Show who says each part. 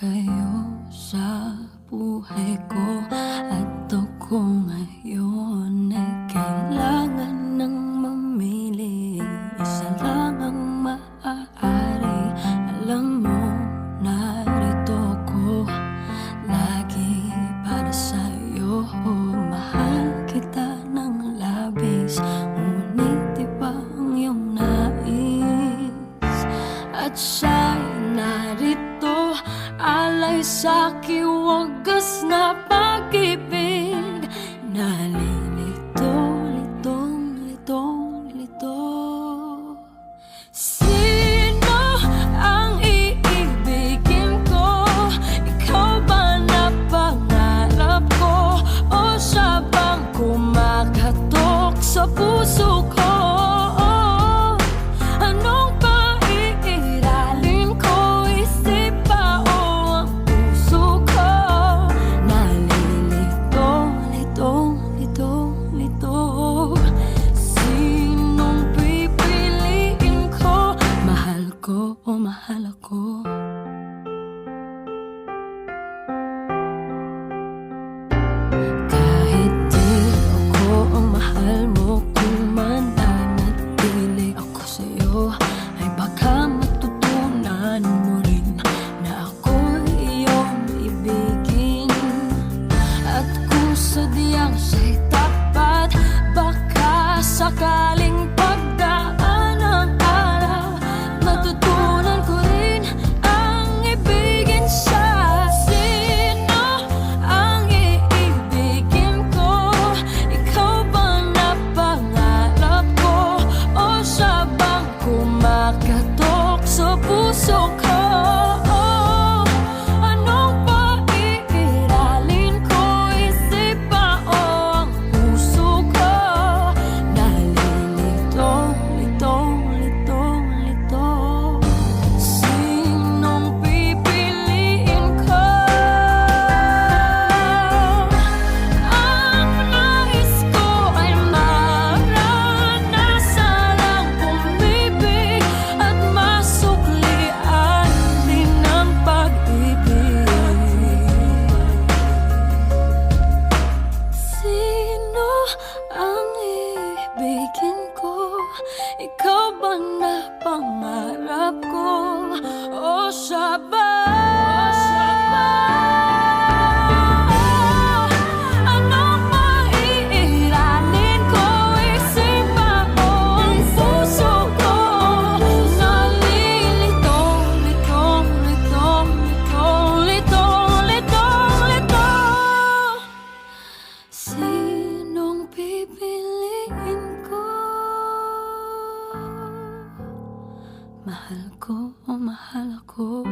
Speaker 1: kayo sa buhay ko? At ako ngayon ay kailangan ng mamili. Isa lang ang maaari. Alam mo, narito ko Lagi para sa'yo. Oh, Mahal kita ng labis. Ngunit iba ang iyong nais. At sa sa kiwagas na pag Mahal ko oh mahal ako.